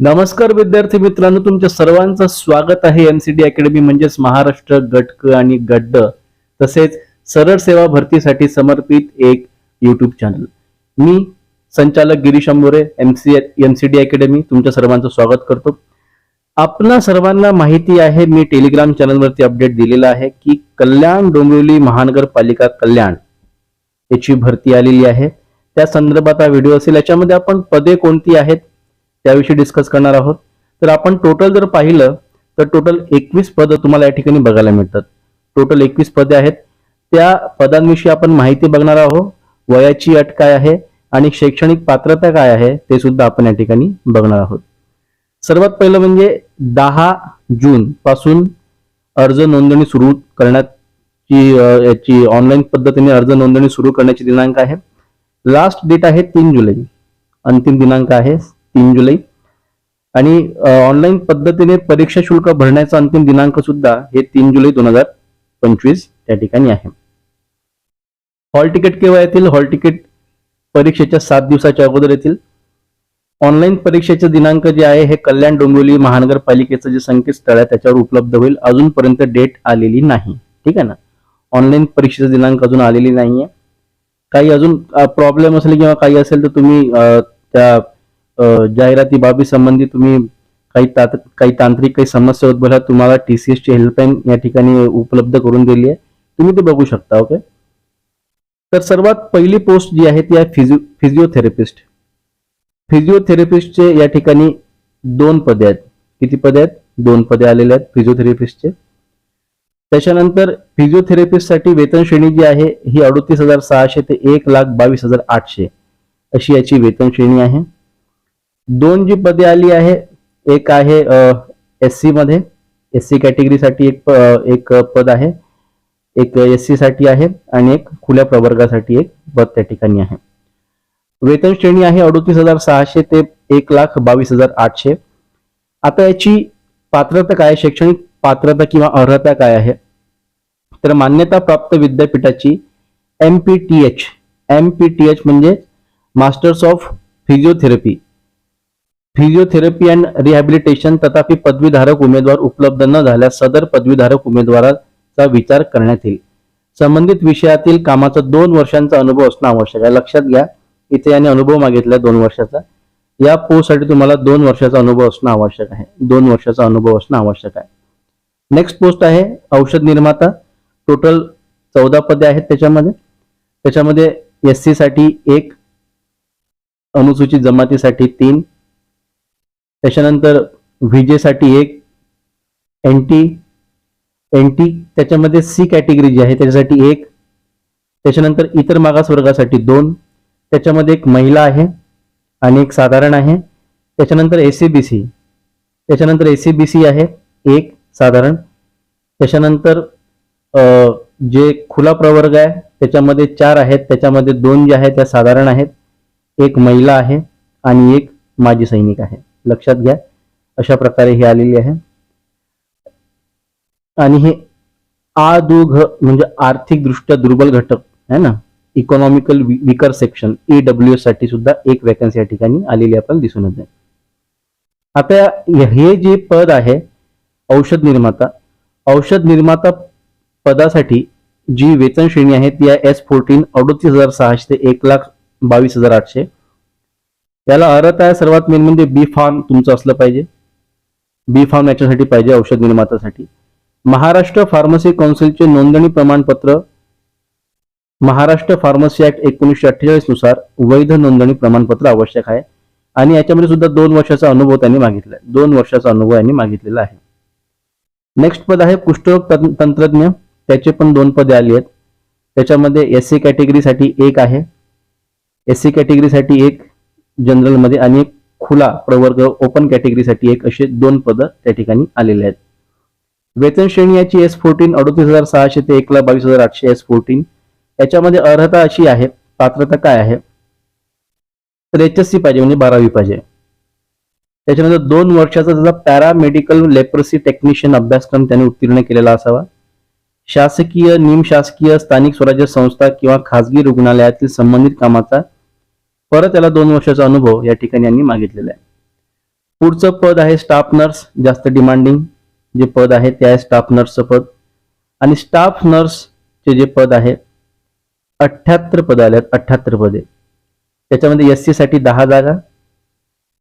नमस्कार विद्यार्थी मित्रांनो तुमच्या सर्वांचं स्वागत आहे एनसीडी अकॅडमी म्हणजेच महाराष्ट्र गटक आणि गड्ड तसेच सरळ सेवा भरतीसाठी समर्पित एक युट्यूब चॅनल मी संचालक Girish Ambore MC MCD academy तुमच्या सर्वांचं स्वागत करतो. आपणा सर्वांना माहिती आहे मी टेलिग्राम चॅनलवरती अपडेट दिलेला आहे की कल्याण डोंबिवली महानगरपालिका कल्याण याची भरती आलेली आहे. त्या संदर्भात हा व्हिडिओ असेल याच्यामध्ये आपण पदे कोणती आहेत त्याविषयी डिस्कस करणार आहोत. तर आपण टोटल जर पाहिलं तर टोटल एकवीस पद तुम्हाला या ठिकाणी बघायला मिळतात. टोटल एकवीस पदे आहेत. त्या पदांविषयी आपण माहिती बघणार आहोत. वयाची अट काय आहे आणि शैक्षणिक पात्रता काय आहे ते सुद्धा आपण या ठिकाणी बघणार आहोत. सर्वात पहिलं म्हणजे दहा जून पासून अर्ज नोंदणी सुरू करण्याची याची ऑनलाईन पद्धतीने अर्ज नोंदणी सुरू करण्याची दिनांक आहे लास्ट डेट आहे तीन जुलै. अंतिम दिनांक आहे तीन जुलै. आणि ऑनलाईन पद्धतीने परीक्षा शुल्क भरण्याचा अंतिम दिनांक सुद्धा हे तीन जुलै दोन हजार पंचवीस त्या ठिकाणी आहे. हॉल तिकीट केव्हा येतील? हॉल तिकीट परीक्षेच्या सात दिवसाच्या अगोदर येतील. ऑनलाईन परीक्षेचे दिनांक जे आहे हे कल्याण डोंबिवली महानगरपालिकेचं जे संकेतस्थळ आहे त्याच्यावर उपलब्ध होईल. अजूनपर्यंत डेट आलेली नाही. ठीक आहे ना? ऑनलाईन परीक्षेचा दिनांक अजून आलेली नाहीये. काही अजून प्रॉब्लेम असेल किंवा काही असेल तर तुम्ही त्या जाहिराती बाबी संबंधी तुम्ही काही काही तांत्रिक काही समस्या उद्भवल्या तुम्हाला टी सी ची हेल्पलाईन या ठिकाणी उपलब्ध करून दिली आहे. तुम्ही ते बघू शकता ओके तर सर्वात पहिली पोस्ट जी आहे ती आहे फिजिओ फिजिओथेरपिस्ट फिजिओथेरपिस्टचे या ठिकाणी दोन पदे आहेत. किती पदे आहेत? दोन पदे आलेले आहेत फिजिओथेरपिस्टचे त्याच्यानंतर फिजिओथेरपिस्टसाठी वेतन श्रेणी जी आहे ही अडोतीस हजार सहाशे ते एक लाख बावीस हजार आठशे अशी याची वेतन श्रेणी आहे. दोन जी पदे आली आहे एक आहे एस सी मध्ये. एस सी कॅटेगरीसाठी एक प- एक पद आहे. एक एस सी साठी आहे आणि एक खुल्या प्रवर्गासाठी एक पद त्या ठिकाणी आहे. वेतन श्रेणी आहे अडोतीस हजार सहाशे ते एक लाख बावीस हजार आठशे. आता याची पात्रता काय आहे? शैक्षणिक पात्रता किंवा अर्हता काय आहे? तर मान्यता प्राप्त विद्यापीठाची M P T H M P T H म्हणजे masters of physiotherapy physiotherapy and rehabilitation तथापि पदवीधारक उमेदवार उपलब्ध न झाल्यास सदर पदवीधारक उमेदवाराचा विचार करण्यात येईल. संबंधित विषयातील कामाचा दोन वर्षांचा अनुभव असणं आवश्यक आहे. लक्षात घ्या इथे याने अनुभव मागितला दोन वर्षाचा. या पोस्टसाठी तुम्हाला दोन वर्षाचा अनुभव असणं आवश्यक आहे. दोन वर्षाचा अनुभव असणं आवश्यक आहे. नेक्स्ट पोस्ट आहे औषध निर्माता. टोटल चौदा पदे आहेत त्याच्यामध्ये. त्याच्यामध्ये एस सी साठी एक अनुसूचित जमातीसाठी तीन त्याच्यानंतर विजेसाठी एक एन टी एन टी त्याच्यामध्ये सी कॅटेगरी जी आहे त्याच्यासाठी एक त्याच्यानंतर इतर मागास वर्गासाठी दोन त्याच्यामध्ये एक महिला आहे आणि एक साधारण आहे. त्याच्यानंतर एसीबीसी त्याच्यानंतर एसीबीसी आहे एक साधारण. त्याच्यानंतर जे खुला प्रवर्ग आहे त्याच्यामध्ये चार आहेत त्याच्यामध्ये दोन जे आहेत त्या साधारण आहेत. एक महिला आहे आणि एक माजी सैनिक आहे. लक्षात घ्या. अशा प्रकारे ही आलेली आहे. आणि हे आ घ म्हणजे आर्थिक दृष्ट्या दुर्बल घटक आहे ना? इकॉनॉमिकल विकर सेक्शन ईडब्ल्यू साठी सुद्धा एक वॅकन्सी या ठिकाणी आलेली आपल्याला दिसून येते. आता हे जे पद आहे औषध निर्माता औषध निर्माता पदासाठी जी वेतन श्रेणी आहे ती आहे एस फोर्टीन अडोतीस हजार सहाशे ते एक लाख बावीस हजार आठशे. याला अर्हता आहे सर्वात मेन म्हणजे बी फार्म तुमचं असलं पाहिजे. बी फार्म याच्यासाठी पाहिजे औषध निर्मात्यासाठी. महाराष्ट्र फार्मसी काउन्सिलचे नोंदणी प्रमाणपत्र महाराष्ट्र फार्मसी ऍक्ट एकोणीसशे अठ्ठेचाळीसनुसार वैध नोंदणी प्रमाणपत्र आवश्यक आहे. आणि याच्यामध्ये सुद्धा दोन वर्षाचा अनुभव त्यांनी मागितलाय. दोन वर्षाचा अनुभव यांनी मागितलेला आहे. नेक्स्ट पद आहे कुष्ठरोग तंत्रज्ञ. त्याचे पण दोन पदे आली आहेत. त्याच्यामध्ये एस सी कॅटेगरीसाठी एक आहे. एस सी कॅटेगरीसाठी एक जनरलमध्ये आणि एक खुला प्रवर्ग ओपन कॅटेगरीसाठी एक असे दोन पद त्या ठिकाणी आलेले आहेत. वेतन श्रेणी याची एस फोर्टीन अडोतीस हजार सहाशे ते एक लाख बावीस हजार आठशे एस फोर्टीन याच्यामध्ये अर्हता अशी आहे पात्रता काय आहे? तर एच एस सी पाहिजे म्हणजे बारावी पाहिजे. त्याच्यानंतर दोन वर्षाचा त्याचा पॅरामेडिकल लेप्रसी टेक्निशियन अभ्यासक्रम त्याने उत्तीर्ण केलेला असावा. शासकीय निमशासकीय स्थानिक स्वराज्य संस्था किंवा खासगी रुग्णालयातील संबंधित कामाचा परत त्याला दोन वर्षाचा अनुभव या ठिकाणी यांनी मागितलेला आहे. पुढचं पद आहे स्टाफ नर्स जास्त डिमांडिंग जे पद आहे ते आहे स्टाफ नर्सचं पद. आणि स्टाफ नर्सचे जे पद आहे अठ्ठ्याहत्तर पद आले आहेत अठ्ठ्याहत्तर पदे. त्याच्यामध्ये एससाठी दहा जागा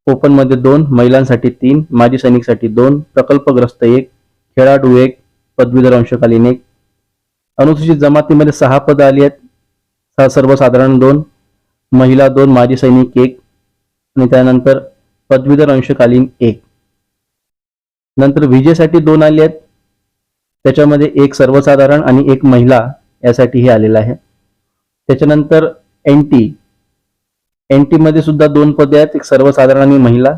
ओपनमध्ये दोन महिलांसाठी तीन माजी सैनिकसाठी दोन प्रकल्पग्रस्त एक खेळाडू एक पदवीधर अंशकालीन एक. अनुसूचित जमातीमध्ये सहा पदं आली आहेत सर्वसाधारण दोन. महिला दोन माजी सैनिक एक आणि त्यानंतर पदवीधर अंशकालीन एक. नंतर विजेसाठी दोन आले आहेत. त्याच्यामध्ये एक सर्वसाधारण आणि एक महिला यासाठी हे आलेलं आहे. त्याच्यानंतर एन टी. एन टीमध्ये सुद्धा दोन पदे आहेत एक सर्वसाधारण आणि महिला.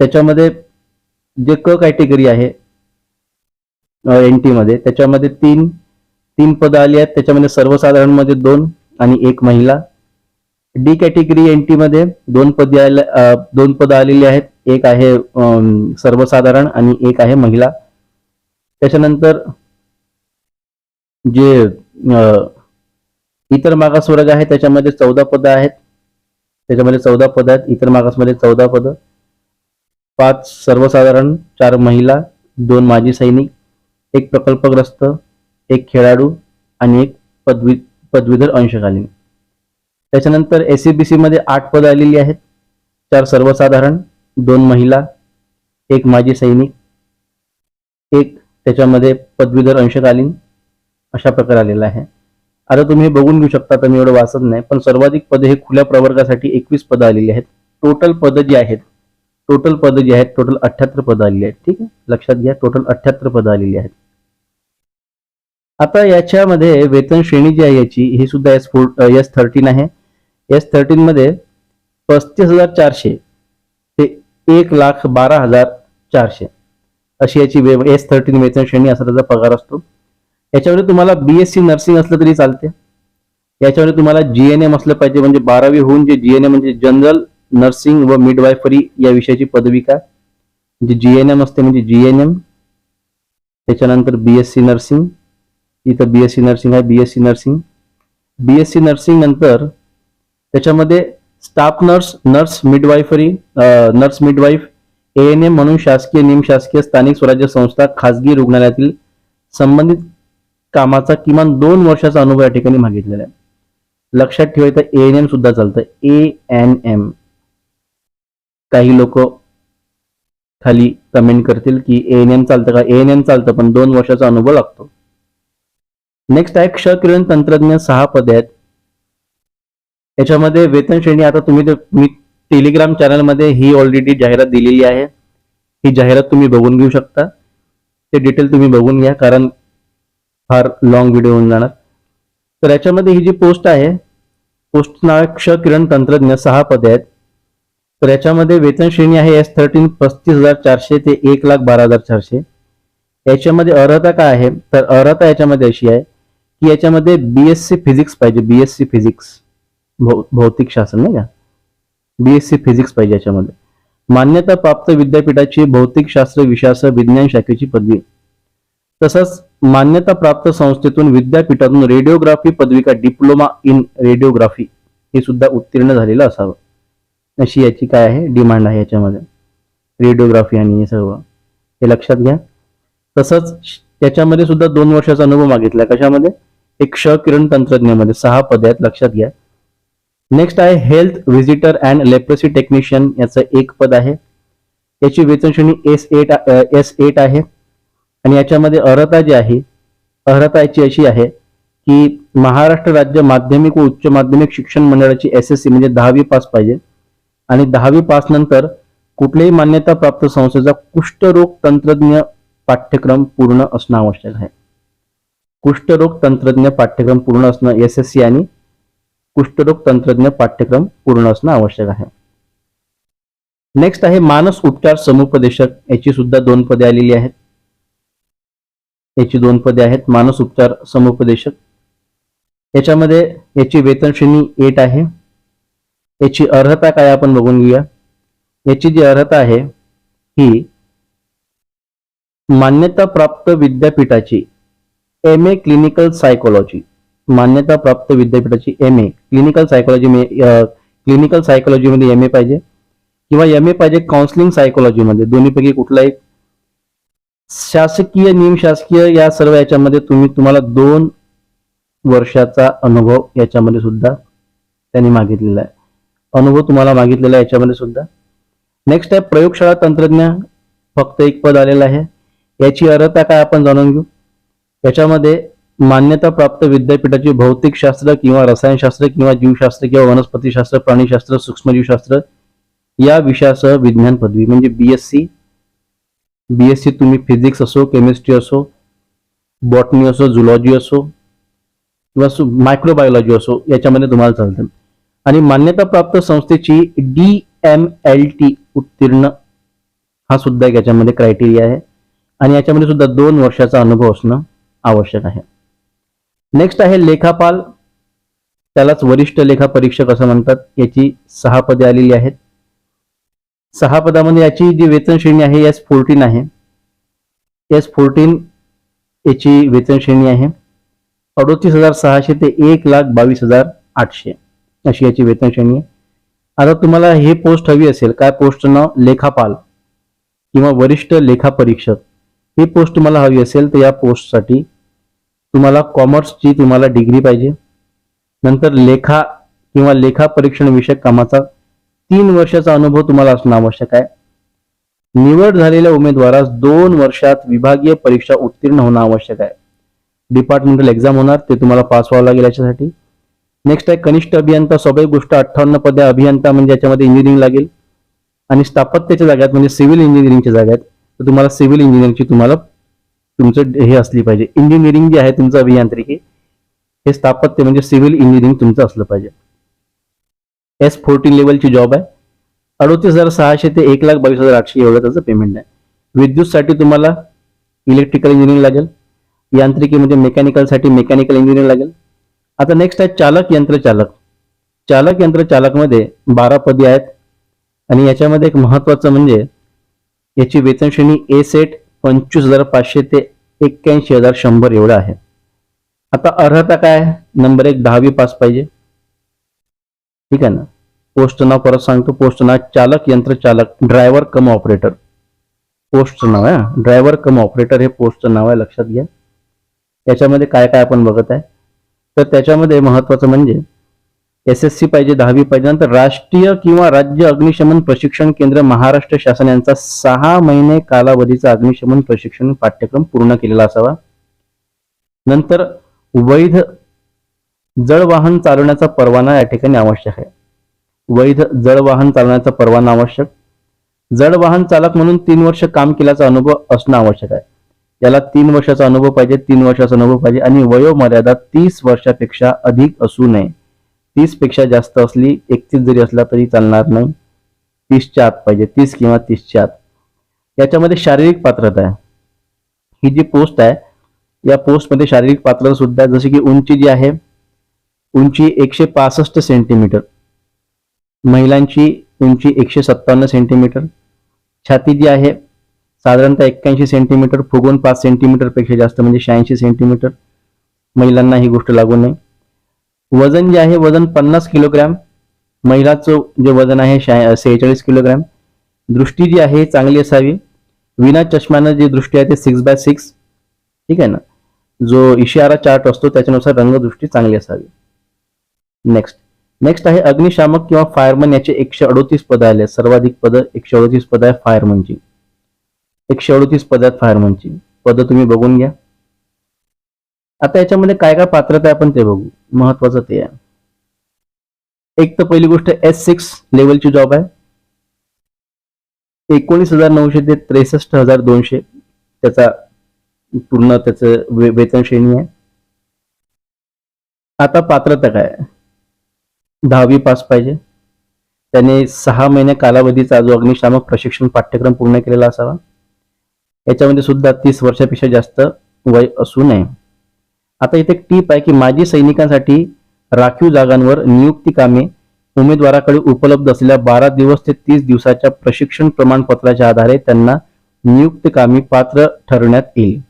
त्याच्यामध्ये जे क कॅटेगरी आहे एन टीमध्ये त्याच्यामध्ये तीन तीन पदं आली आहेत. त्याच्यामध्ये सर्वसाधारणमध्ये दोन आणि एक महिला. डी कॅटेगरी एन टी मध्ये दोन पद आले दोन पदं आलेली आहेत. एक आहे सर्वसाधारण आणि एक आहे महिला. त्याच्यानंतर जे इतर इतर मागासवर्ग आहे त्याच्यामध्ये चौदा पदं आहेत. त्याच्यामध्ये चौदा पद आहेत. इतर मागासमध्ये चौदा पदं. पाच सर्वसाधारण चार महिला दोन माजी सैनिक एक प्रकल्पग्रस्त एक खेळाडू आणि एक पदवी पदवीधर अंशकालीन. त्याच्यानंतर एस सी मध्ये आठ पदं आलेली आहेत. चार सर्वसाधारण दोन महिला एक माजी सैनिक एक त्याच्यामध्ये पदवीधर अंशकालीन अशा प्रकार आलेला आहे. आता तुम्ही बघून घेऊ शकता तर मी एवढं वाचत नाही पण सर्वाधिक पदे हे खुल्या प्रवर्गासाठी एकवीस पदं आलेली आहेत. टोटल पदं जी आहेत टोटल पदं जी आहेत टोटल अठ्याहत्तर पदं आलेली आहेत. ठीक आहे? लक्षात घ्या टोटल अठ्याहत्तर पदं आलेली आहेत. आता याच्यामध्ये वेतन श्रेणी जी आहे याची ही सुद्धा एस फोर एस थर्टीन आहे. एस थर्टीन मध्ये पस्तीस हजार चारशे ते एक लाख बारा हजार चारशे. अशी याची एस थर्टीन वेतन श्रेणी असा त्याचा पगार असतो. याच्यामध्ये तुम्हाला बीएससी नर्सिंग असलं तरी चालते. याच्यामध्ये तुम्हाला जी एन एम असलं पाहिजे म्हणजे बारावी होऊन जे जी एन एम म्हणजे जनरल नर्सिंग व मिडवायफरी या विषयाची पदविका म्हणजे एम असते म्हणजे जी एन एम त्याच्यानंतर बीएससी नर्सिंग. इथं बीएससी नर्सिंग आहे बीएससी नर्सिंग. बीएससी नर्सिंग नंतर त्याच्यामध्ये staff nurse nurse midwifery nurse midwife A N M म्हणून शासकीय निमशासकीय स्थानिक स्वराज्य संस्था खासगी रुग्णालयातील संबंधित कामाचा किमान दोन वर्षाचा अनुभव या ठिकाणी मागितलेला आहे. लक्षात ठेवायचं ए एन एम सुद्धा चालतं ए एन एम काही लोक खाली कमेंट करतील की एन एम चालतं का? एन एम चालतं पण दोन वर्षाचा अनुभव लागतो. नेक्स्ट आहे क्ष किरण तंत्रज्ञ सहा पदे आहेत. याच्यामध्ये वेतन श्रेणी आता तुम्ही मी टेलिग्राम चॅनलमध्ये ही ऑलरेडी जाहिरात दिलेली आहे. ही जाहिरात तुम्ही बघून घेऊ शकता. ते डिटेल तुम्ही बघून घ्या कारण फार लॉंग व्हिडिओ होऊन जाणार. तर याच्यामध्ये ही जी पोस्ट आहे पोस्ट नाव क्ष किरण तंत्रज्ञ सहा पदे आहेत. तर याच्यामध्ये वेतन श्रेणी आहे एस थर्टीन पस्तीस हजार चारशे ते एक लाख बारा हजार चारशे. याच्यामध्ये अर्हता काय आहे? तर अर्हता याच्यामध्ये अशी आहे की याच्यामध्ये बीएससी फिजिक्स पाहिजे बीएससी फिजिक्स भौतिक शास्त्र नाही का? बीएससी फिजिक्स पाहिजे याच्यामध्ये. मान्यता प्राप्त विद्यापीठाची भौतिक शास्त्र विषयासह विज्ञान शाखेची पदवी. तसंच मान्यता प्राप्त संस्थेतून विद्यापीठातून रेडिओग्राफी पदविका डिप्लोमा इन रेडिओग्राफी हे सुद्धा उत्तीर्ण झालेलं असावं. अशी याची काय आहे? डिमांड आहे याच्यामध्ये. रेडिओग्राफी आणि हे सर्व. हे लक्षात घ्या. तसंच त्याच्यामध्ये सुद्धा दोन वर्षाचा अनुभव मागितला. कशामध्ये? एक क्ष किरण तंत्रज्ञामध्ये. सहा पद आहेत लक्षात घ्या. नेक्स्ट आहे health visitor and leprosy technician याचं एक पद आहे. याची वेतनश्रेणी एस एट एस एट आहे. आणि याच्यामध्ये अर्हता जी आहे अर्हता याची अशी आहे की महाराष्ट्र राज्य माध्यमिक व उच्च माध्यमिक शिक्षण मंडळाची एस एस सी म्हणजे दहावी पास पाहिजे. आणि दहावी पास नंतर कुठल्याही मान्यता प्राप्त संस्थेचा कुष्ठरोग तंत्रज्ञ पाठ्यक्रम पूर्ण असणं आवश्यक आहे. कुष्ठरोग तंत्रज्ञ पाठ्यक्रम पूर्ण असणं एस एस सी आणि कुष्ठरोग तंत्रज्ञ पाठ्यक्रम पूर्ण असणं आवश्यक आहे. नेक्स्ट आहे मानस उपचार समुपदेशक. याची सुद्धा दोन पदे आलेली आहेत. याची दोन पदे आहेत मानस उपचार समुपदेशक. याच्यामध्ये याची वेतन श्रेणी एट आहे. याची अर्हता काय आपण बघून घेऊया. याची जी अर्हता आहे ही मान्यता प्राप्त विद्यापीठाची एम ए क्लिनिकल सायकोलॉजी मान्यता प्राप्त विद्यापीठाची M A clinical psychology clinical psychology मध्ये एम ए पाहिजे किंवा एम ए पाहिजे काउन्सिलिंग सायकोलॉजीमध्ये दोन्हीपैकी कुठला एक शासकीय निमशासकीय या सर्व याच्यामध्ये तुम्ही तुम्हाला दोन वर्षाचा अनुभव याच्यामध्ये सुद्धा त्यांनी मागितलेला आहे. अनुभव तुम्हाला मागितलेला आहे याच्यामध्ये सुद्धा. नेक्स्ट आहे प्रयोगशाळा तंत्रज्ञ फक्त एक पद आलेलं आहे. याची अर्हता काय आपण जाणून घेऊ. याच्यामध्ये मान्यता प्राप्त विद्यापीठाची भौतिकशास्त्र किंवा रसायनशास्त्र किंवा जीवशास्त्र किंवा वनस्पतीशास्त्र प्राणीशास्त्र सूक्ष्मजीवशास्त्र या विषयासह विज्ञान पदवी. म्हणजे बीएससी बीएससी तुम्ही फिजिक्स असो केमिस्ट्री असो बॉटनी असो झुलॉजी असो किंवा मायक्रोबायोलॉजी असो याच्यामध्ये तुम्हाला चालतं. आणि मान्यता प्राप्त संस्थेची डी एम एल टी उत्तीर्ण हा सुद्धा एक याच्यामध्ये क्रायटेरिया आहे. आणि याच्यामध्ये सुद्धा दोन वर्षाचा अनुभव असणं आवश्यक आहे. नेक्स्ट आहे लेखापाल. त्यालाच वरिष्ठ लेखा परीक्षक असं म्हणतात. याची सहा पदे आलेली आहेत. सहा पदामध्ये याची जी वेतन श्रेणी आहे एस फोर्टीन आहे. एस फोर्टीन याची वेतन श्रेणी आहे. अडोतीस हजार सहाशे ते एक लाख बावीस हजार आठशे अशी याची वेतन श्रेणी आहे. आता तुम्हाला हे पोस्ट हवी असेल काय पोस्ट नाव? लेखापाल किंवा वरिष्ठ लेखा परीक्षक ही पोस्ट तुम्हाला हवी असेल तर या पोस्टसाठी तुम्हाला कॉमर्सची तुम्हाला डिग्री पाहिजे. नंतर लेखा किंवा लेखा परीक्षण विषयक कामाचा तीन वर्षाचा अनुभव तुम्हाला असणं आवश्यक आहे. निवड झालेल्या उमेदवारास दोन वर्षात विभागीय परीक्षा उत्तीर्ण होणं आवश्यक आहे. डिपार्टमेंटल एक्झाम होणार ते तुम्हाला पास व्हावं लागेल याच्यासाठी. नेक्स्ट आहे कनिष्ठ अभियंता स्वाभाविक गोष्ट अठ्ठावन्न पदे अभियंता म्हणजे याच्यामध्ये इंजिनिअरिंग लागेल. आणि स्थापत्याच्या जाग्यात म्हणजे सिव्हिल इंजिनिअरिंगच्या जाग्यात तर तुम्हाला सिव्हिल इंजिनिअरिंगची तुम्हाला तुमचं हे असली पाहिजे. इंजिनिअरिंग जे आहे तुमचं अभियांत्रिकी हे स्थापत्य म्हणजे सिव्हिल इंजिनिअरिंग तुमचं असलं पाहिजे. एस फोर्टीन लेवलची जॉब आहे. अडोतीस हजार सहाशे ते एक लाख बावीस हजार आठशे एवढं त्याचं पेमेंट आहे. विद्युतसाठी तुम्हाला इलेक्ट्रिकल इंजिनिअरिंग लागेल. यांत्रिकी म्हणजे मेकॅनिकलसाठी मेकॅनिकल इंजिनिअरिंग लागेल. आता नेक्स्ट आहे चालक यंत्रचालक चालक. यंत्रचालकमध्ये बारा पदी आहेत. आणि याच्यामध्ये एक महत्वाचं म्हणजे याची वेतनश्रेणी ए सेट पंचवीस हजार पाचशे ते एक्क्याऐंशी हजार शंभर एवढं आहे. आता अर्हता काय? नंबर एक दहावी पास पाहिजे. ठीक आहे ना? पोस्ट नाव परत सांगतो. पोस्ट नाव चालक यंत्र चालक ड्रायव्हर कम ऑपरेटर पोस्टचं नाव आहे ड्रायव्हर कम ऑपरेटर हे पोस्टचं नाव आहे लक्षात घ्या. याच्यामध्ये काय काय आपण बघत आहे? तर त्याच्यामध्ये महत्वाचं म्हणजे एस एस सी पाहिजे दहावी पाहिजे नंतर राष्ट्रीय किंवा राज्य अग्निशमन प्रशिक्षण केंद्र महाराष्ट्र शासन यांचा सहा महिने कालावधीचा अग्निशमन प्रशिक्षण पाठ्यक्रम पूर्ण केलेला असावा. नंतर वैध जड वाहन चालवण्याचा परवाना या ठिकाणी आवश्यक आहे. वैध जड वाहन चालवण्याचा परवाना आवश्यक. जड वाहन चालक म्हणून तीन वर्ष काम केल्याचा अनुभव असणं आवश्यक आहे. याला तीन वर्षाचा अनुभव पाहिजे तीन वर्षाचा अनुभव पाहिजे आणि वयोमर्यादा तीस वर्षापेक्षा अधिक असू नये. तीसपेक्षा जास्त असली एकतीस जरी असला तरी चालणार नाही. तीसच्या आत पाहिजे तीस किंवा तीसच्या आत. याच्यामध्ये शारीरिक पात्रता आहे. ही जी पोस्ट आहे या पोस्टमध्ये शारीरिक पात्रता सुद्धा जसे की उंची जी आहे उंची एकशे पासष्ट सेंटीमीटर. महिलांची उंची एकशे सत्तावन्न सेंटीमीटर. छाती जी आहे साधारणतः एक्क्याऐंशी सेंटीमीटर फुगून पाच सेंटीमीटरपेक्षा जास्त म्हणजे शहाऐंशी सेंटीमीटर. महिलांना ही गोष्ट लागू नये. वजन जे आहे वजन पन्नास किलोग्रॅम. महिलाचं जे वजन आहे शहा सेहेचाळीस किलोग्रॅम. दृष्टी जी आहे चांगली असावी. विना चष्म्यानं जी दृष्टी आहे ते सिक्स बाय सिक्स ठीक आहे ना? जो इशारा चार्ट असतो त्याच्यानुसार रंगदृष्टी चांगली असावी. नेक्स्ट नेक्स्ट आहे अग्निशामक किंवा फायरमन याचे एकशे अडोतीस पद आले. सर्वाधिक पद एकशे अडोतीस पद आहे फायरमनची एकशे अडोतीस पद आहेत फायरमनची पद तुम्ही बघून घ्या. आता याच्यामध्ये काय काय पात्रता आहे आपण ते बघू. महत्वाचं ते आहे. एक तर पहिली गोष्ट एस सिक्स लेवलची जॉब आहे. एकोणीस हजार नऊशे ते त्रेसष्ट हजार दोनशे त्याचा पूर्ण त्याचं वे- वेतन श्रेणी आहे. आता पात्रता काय दहावी पास पाहिजे. त्याने सहा महिने कालावधीचा जो अग्निशामक प्रशिक्षण पाठ्यक्रम पूर्ण केलेला असावा. याच्यामध्ये सुद्धा तीस वर्षापेक्षा जास्त वय असू नये. आता इथे एक टीप आहे की माजी सैनिकांसाठी राखीव जागांवर नियुक्ती कामे उमेदवाराकडे उपलब्ध असलेल्या बारा दिवस ते तीस दिवसाच्या प्रशिक्षण प्रमाणपत्राच्या आधारे त्यांना नियुक्त कामी पात्र ठरवण्यात येईल.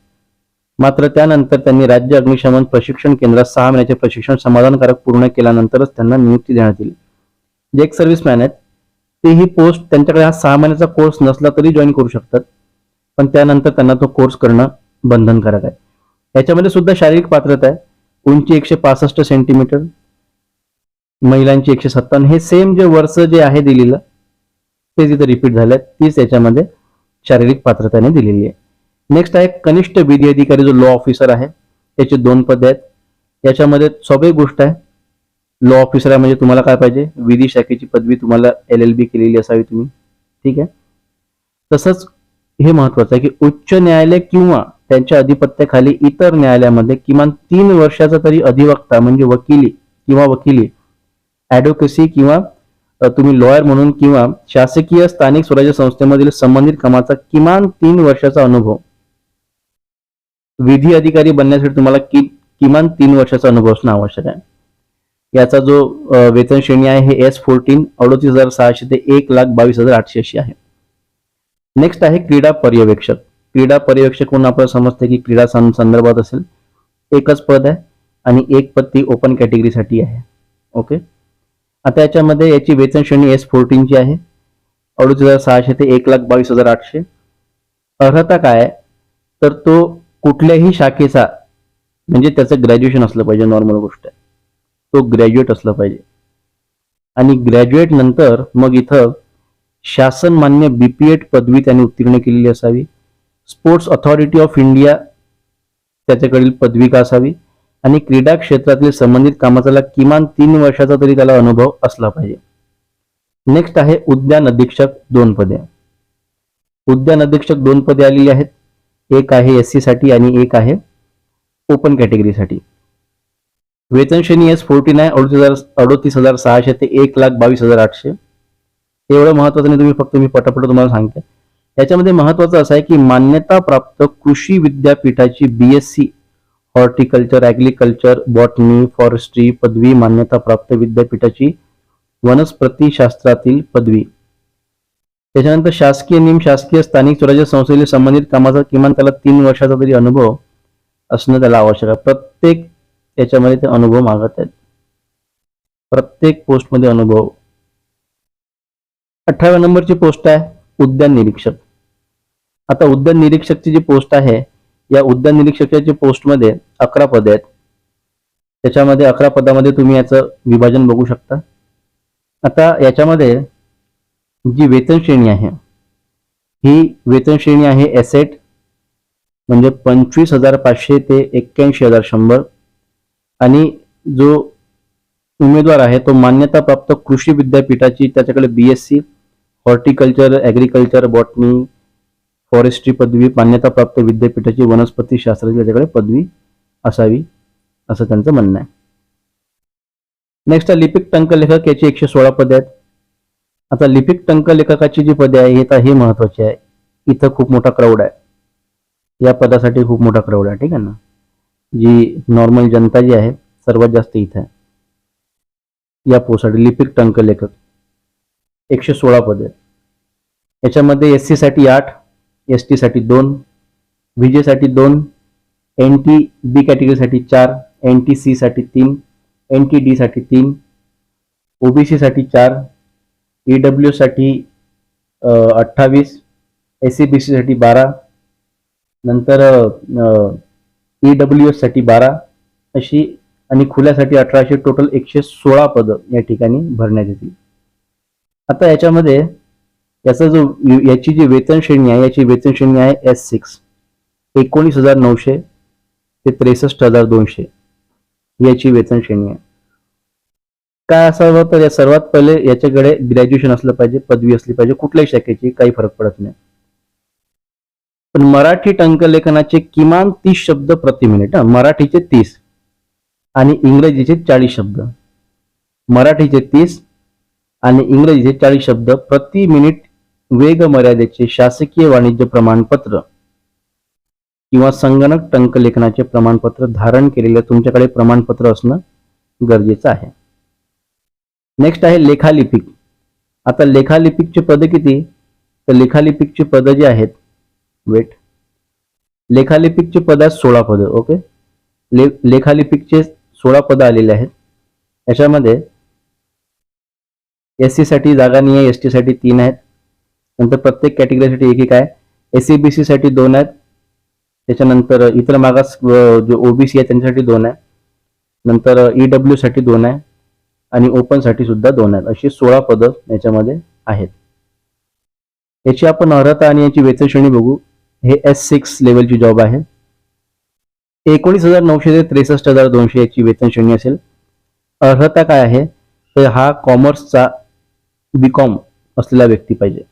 मात्र त्यानंतर त्यांनी राज्य अग्निशमन प्रशिक्षण केंद्रात सहा महिन्याचे प्रशिक्षण समाधानकारक पूर्ण केल्यानंतरच त्यांना नियुक्ती देण्यात येईल. जे एक सर्व्हिसमॅन आहेत ते ही पोस्ट त्यांच्याकडे हा सहा महिन्याचा कोर्स नसला तरी जॉईन करू शकतात पण त्यानंतर त्यांना तो कोर्स करणं बंधनकारक आहे. याच्यामध्ये सुद्धा शारीरिक पात्रता आहे. उंची एकशे पासष्ट सेंटीमीटर महिलांची एकशे सत्तावन्न. हे सेम जे वर्ष जे आहे दिलेलं ते तिथे रिपीट झालं तीच याच्यामध्ये शारीरिक पात्रताने दिलेली आहे. नेक्स्ट आहे कनिष्ठ विधी अधिकारी जो लॉ ऑफिसर आहे त्याचे दोन पदे आहेत. याच्यामध्ये स्वाभाविक गोष्ट आहे. लॉ ऑफिसर आहे म्हणजे तुम्हाला काय पाहिजे? विधी शाखेची पदवी तुम्हाला एल एल बी केलेली असावी तुम्ही. ठीक आहे? तसंच हे महत्वाचं आहे की उच्च न्यायालय किंवा त्यांच्या अधिपत्याखाली इतर न्यायालयामध्ये किमान तीन वर्षाचा तरी अधिवक्ता म्हणजे वकिली किंवा वकिली ऍडव्होकेसी किंवा तुम्ही लॉयर म्हणून किंवा शासकीय स्थानिक स्वराज्य संस्थेमधील संबंधित कामाचा किमान तीन वर्षाचा अनुभव. विधी अधिकारी बनण्यासाठी तुम्हाला कि किमान तीन वर्षाचा अनुभव असणं आवश्यक आहे. याचा जो वेतन श्रेणी आहे हे एस फोर्टीन अडोतीस हजार सहाशे ते एक लाख बावीस हजार आठशे अशी आहे. नेक्स्ट आहे क्रीडा पर्यवेक्षक. क्रीडा पर्यवेक्षक म्हणून आपल्याला समजते की क्रीडा सं- संदर्भात असेल एकच पद आहे आणि एक पद ती ओपन कॅटेगरीसाठी आहे. ओके आता याच्यामध्ये याची वेतन श्रेणी एस फोर्टीनची आहे. अडोतीस हजार सहाशे ते एक लाख बावीस हजार आठशे. अर्हता काय तर तो कुठल्याही शाखेचा म्हणजे त्याचं ग्रॅज्युएशन असलं पाहिजे नॉर्मल गोष्ट आहे. तो ग्रॅज्युएट असला पाहिजे. आणि ग्रॅज्युएट नंतर मग इथं शासन मान्य बीपीएड पदवी त्याने उत्तीर्ण केलेली असावी. स्पोर्ट्स अथॉरिटी ऑफ इंडिया त्याच्याकडील पदविका असावी आणि क्रीडा क्षेत्रातील संबंधित कामाचा किमान तीन वर्षाचा तरी त्याला अनुभव असला पाहिजे. नेक्स्ट आहे उद्यान अधीक्षक दोन पदे. उद्यान अधीक्षक दोन पदे आलेली आहेत. एक आहे एस सी साठी आणि एक आहे ओपन कॅटेगरीसाठी वेतन श्रेणी एस फोर्टी नाईन अडतीस हजार अडोतीस हजार सहाशे ते एक लाख बावीस हजार आठशे. एवढं महत्वाचं नाही तुम्ही फक्त मी पटापट तुम्हाला सांगते. याच्यामध्ये महत्वाचं असं आहे की मान्यता प्राप्त कृषी विद्यापीठाची BSc horticulture agriculture botany forestry पदवी मान्यता प्राप्त विद्यापीठाची वनस्पती शास्त्रातील पदवी. त्याच्यानंतर शासकीय निम शासकीय स्थानिक स्वराज्य संस्थेशी संबंधित कामाचा किमान त्याला तीन वर्षाचा तरी अनुभव असणं त्याला आवश्यक आहे. प्रत्येक याच्यामध्ये ते अनुभव मागत आहेत. प्रत्येक पोस्टमध्ये अनुभव. अठराव्या नंबरची पोस्ट आहे उद्यान निरीक्षक. आता उद्यान निरीक्षकची जी पोस्ट आहे या उद्यान निरीक्षकाच्या पोस्टमध्ये अकरा पदे आहेत त्याच्यामध्ये अकरा पदामध्ये तुम्ही याचं विभाजन बघू शकता. आता याच्यामध्ये जी वेतन श्रेणी आहे ही वेतन श्रेणी आहे एसेट म्हणजे पंचवीस हजार पाचशे ते एक्क्याऐंशी हजार शंभर. आणि जो उमेदवार आहे तो मान्यताप्राप्त कृषी विद्यापीठाची त्याच्याकडे B S C horticulture agriculture botany forestry पदवी मान्यताप्राप्त विद्यापीठाची वनस्पती शास्त्राची त्याच्याकडे पदवी असावी असं त्यांचं म्हणणं आहे. नेक्स्ट आहे लिपिक टंकलेखक याची एकशे सोळा पदे आहेत. आता लिपिक टंकलेखकाची जी पदे आहे हे तर हे महत्त्वाचे आहे. इथं खूप मोठा क्राऊड आहे. या पदासाठी खूप मोठा क्राऊड आहे ठीक आहे ना? जी नॉर्मल जनता जी आहे सर्वात जास्त इथं आहे. या पोसाठी लिपिक टंकलेखक. एकशे सोळा पद आहेत. याच्यामध्ये एस सी साठी आठ एस टीसाठी दोन व्ही जेसाठी दोन एन टी बी कॅटेगरीसाठी चार एन टी सी साठी तीन एन टी डीसाठी तीन ओबीसीसाठी चार ई डब्ल्यूसाठी अठ्ठावीस एस सी बी सी साठी बारा नंतर ई डब्ल्यू एससाठी बारा अशी आणि खुल्यासाठी अठराशे टोटल एकशे सोळा पदं या ठिकाणी भरण्यात येतील. आता याच्यामध्ये याचा जो याची जी वेतन श्रेणी आहे याची वेतन श्रेणी आहे एस सिक्स एकोणीस हजार नऊशे ते त्रेसष्ट हजार दोनशे याची वेतन श्रेणी आहे. काय असावं? तर या सर्वात पहिले याच्याकडे ग्रॅज्युएशन असलं पाहिजे पदवी असली पाहिजे कुठल्याही शाखेची काही फरक पडत नाही. पण मराठी टंकलेखनाचे किमान तीस शब्द प्रति मिनिट हा मराठीचे तीस आणि इंग्रजीचे चाळीस शब्द. मराठीचे तीस आणि इंग्रजीचे चाळीस शब्द प्रति मिनिट वेग मर्यादेचे शासकीय वाणिज्य प्रमाणपत्र किंवा संगणक टंकलेखनाचे प्रमाणपत्र धारण केलेले तुमच्याकडे प्रमाणपत्र असणं गरजेचं आहे. नेक्स्ट आहे लेखालिपिक. आता लेखालिपिकचे पद किती? तर लेखालिपिकचे पद जी आहेत वेट लेखालिपिकचे पद आहेत सोळा पद ओके ले लेखालिपिकचे सोळा पद आलेले आहेत. याच्यामध्ये एस सीसाठी जागा नाही आहे एस टीसाठी तीन आहेत. नंतर प्रत्येक कॅटेगरीसाठी एक एक आहे. एस सी बी साठी दोन आहेत. त्याच्यानंतर इतर मागास जे ओबीसी आहे त्यांच्यासाठी दोन आहे. नंतर ईडब्ल्यू साठी दोन आहे. आणि ओपनसाठी सुद्धा दोन आहेत. अशी सोळा पदं याच्यामध्ये आहेत. याची आपण अर्हता आणि याची वेतन श्रेणी बघू. हे एस सिक्स लेवलची जॉब आहे. एकोणीस हजार नऊशे ते त्रेसष्ट हजार दोनशे याची वेतन श्रेणी असेल. अर्हता काय आहे? तर हा कॉमर्सचा बी कॉम असलेला व्यक्ती पाहिजे.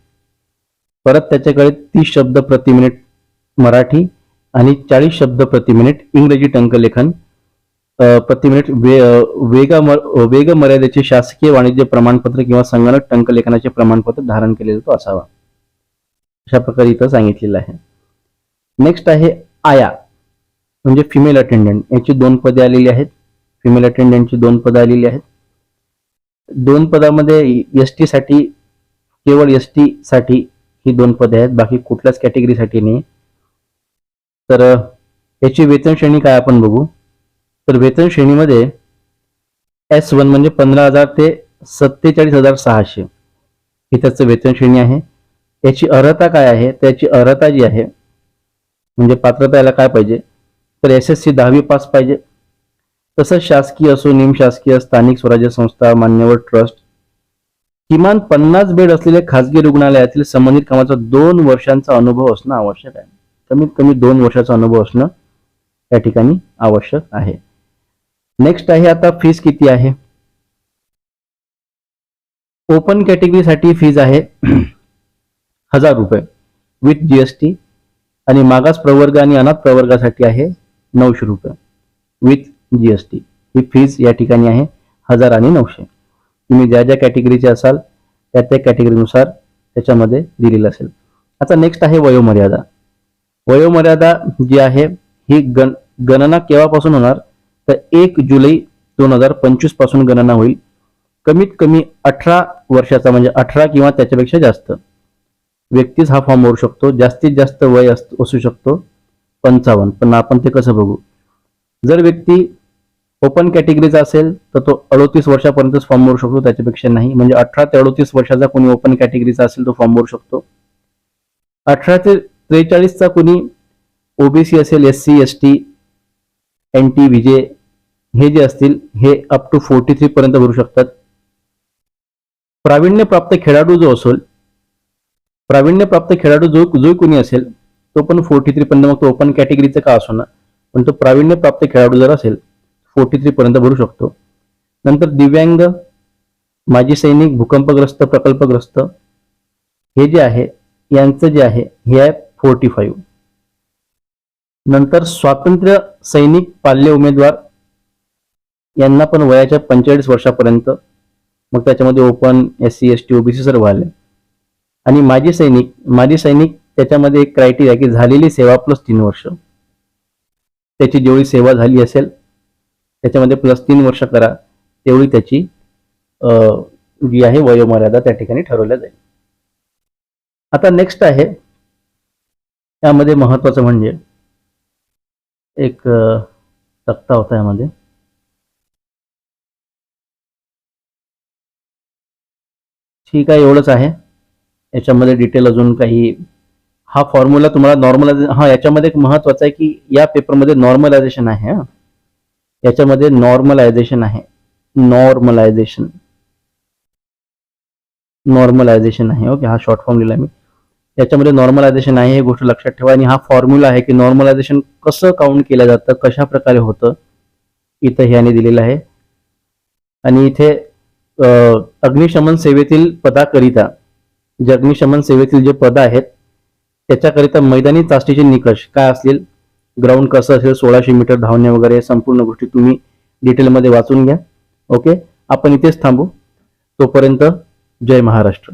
परत त्याच्याकडे तीस शब्द प्रति मिनिट मराठी आणि चाळीस शब्द प्रति मिनिट इंग्रजी टंकलेखन प्रति मिनिट वे वेगा वेग वेग मर्यादेचे शासकीय वाणिज्य प्रमाणपत्र किंवा संगणक टंकलेखनाचे प्रमाणपत्र धारण केलेलं जातो असावा. अशा प्रकारे इथं सांगितलेलं आहे. नेक्स्ट आहे आया म्हणजे फिमेल अटेंडंट याची दोन पदे आलेली आहेत. फिमेल अटेंडंटची दोन पदं आलेली आहेत. दोन पदामध्ये एस टी साठी केवळ एस टी साठी ही दोन पदे आहेत. बाकी कुठल्याच कॅटेगरीसाठी नाही. तर याची वेतन श्रेणी काय आपण बघू. तर वेतन श्रेणीमध्ये एस वन म्हणजे पंधरा हजार ते सत्तेचाळीस हजार सहाशे. ही त्याचं वेतन श्रेणी आहे. याची अर्हता काय आहे? त्याची अर्हता जी आहे म्हणजे पात्रता याला काय पाहिजे? तर एस एस सी दहावी पास पाहिजे. तसंच शासकीय असो निमशासकीय स्थानिक स्वराज्य संस्था मान्यवर ट्रस्ट किमान पन्नास बेड असलेल्या खासगी रुग्णालयातील संबंधित कामाचा दोन वर्षांचा अनुभव असणं आवश्यक आहे. कमीत कमी दोन वर्षाचा अनुभव असणं या ठिकाणी आवश्यक आहे. नेक्स्ट आहे आता फीस किती आहे? ओपन कॅटेगरीसाठी फीज आहे हजार रुपये. विथ जीएसटी आणि मागास प्रवर्ग आणि अनाथ प्रवर्गासाठी आहे नऊशे रुपये. विथ जीएसटी ही फीज या ठिकाणी आहे हजार आणि नऊशे. तुम्ही ज्या ज्या कॅटेगरीचे असाल त्या त्या कॅटेगरीनुसार त्याच्यामध्ये दिलेलं असेल. आता नेक्स्ट आहे वयोमर्यादा. वयोमर्यादा जी आहे ही गण गणना केव्हापासून होणार? तर एक जुलै दोन हजार पंचवीसपासून गणना होईल. कमीत कमी अठरा वर्षाचा म्हणजे अठरा किंवा त्याच्यापेक्षा जास्त. व्यक्तीच हा फॉर्म भरू शकतो. जास्तीत जास्त वय अस- असू शकतो. पंचावन्न. पण आपण ते कसं बघू? जर व्यक्ती ओपन कॅटेगरीचा असेल तर तो अडोतीस वर्षापर्यंतच फॉर्म भरू शकतो त्याच्यापेक्षा नाही. म्हणजे अठरा ते अडोतीस वर्षाचा कोणी ओपन कॅटेगरीचा असेल तो फॉर्म भरू शकतो. अठरा ते त्रेचाळीसचा कोणी ओबीसी असेल S C S T N T VJ हे जे असतील हे अप टू फोर्टी थ्री पर्यंत भरू शकतात. प्रावीण्यप्राप्त खेळाडू जो असेल प्रावीण्यप्राप्त खेळाडू जो जो कोणी असेल तो पण फोर्टी थ्री पर्यंत मग तो ओपन कॅटेगरीचा का असो ना? पण तो प्रावीण्यप्राप्त खेळाडू जर असेल फोर्टी थ्री पर्यंत भरू शकतो. नंतर दिव्यांग माजी सैनिक भूकंपग्रस्त प्रकल्पग्रस्त हे जे आहे यांचं जे आहे हे आहे फोर्टी फाईव्ह नंतर स्वातंत्र्य सैनिक पाल्य उमेदवार यांना पण वयाच्या पंचेचाळीस वर्षापर्यंत मग त्याच्यामध्ये open S C S T OBC सर्व आले. आणि माजी सैनिक माजी सैनिक त्याच्यामध्ये एक क्रायटेरिया की झालेली सेवा प्लस तीन वर्ष. त्याची जेवढी सेवा झाली असेल त्याच्यामध्ये प्लस तीन वर्ष करा. तेवढी त्याची जी आहे वयोमर्यादा त्या ठिकाणी ठरवल्या जाईल. आता नेक्स्ट आहे. त्यामध्ये महत्वाचं म्हणजे एक तक्ता होता यामध्ये. ठीक आहे एवढंच आहे. याच्यामध्ये डिटेल अजून काही हा फॉर्म्युला तुम्हाला नॉर्मलायझे हा याच्यामध्ये एक महत्वाचं आहे की या पेपरमध्ये नॉर्मलायझेशन आहे हा. याच्यामध्ये नॉर्मलायझेशन आहे. नॉर्मलायझेशन नॉर्मलायझेशन आहे ओके हा शॉर्ट फॉर्म लिहिला मी. याच्यामध्ये नॉर्मलायझेशन आहे हे गोष्ट लक्षात ठेवा. आणि हा फॉर्म्युला आहे की नॉर्मलायझेशन कसं काउंट केलं जातं कशा प्रकारे होतं इथं ह्याने दिलेलं आहे. आणि इथे अग्निशमन सेवेतील पदाकरिता जे अग्निशमन सेवेतील जे पद आहेत त्याच्याकरिता मैदानी चाचणीचे निकष काय असतील? ग्राउंड कसं असेल सोळाशे मीटर धावणे वगैरे संपूर्ण गोष्टी तुम्ही डिटेलमध्ये वाचून घ्या. ओके आपण इथेच थांबू. तोपर्यंत जय महाराष्ट्र.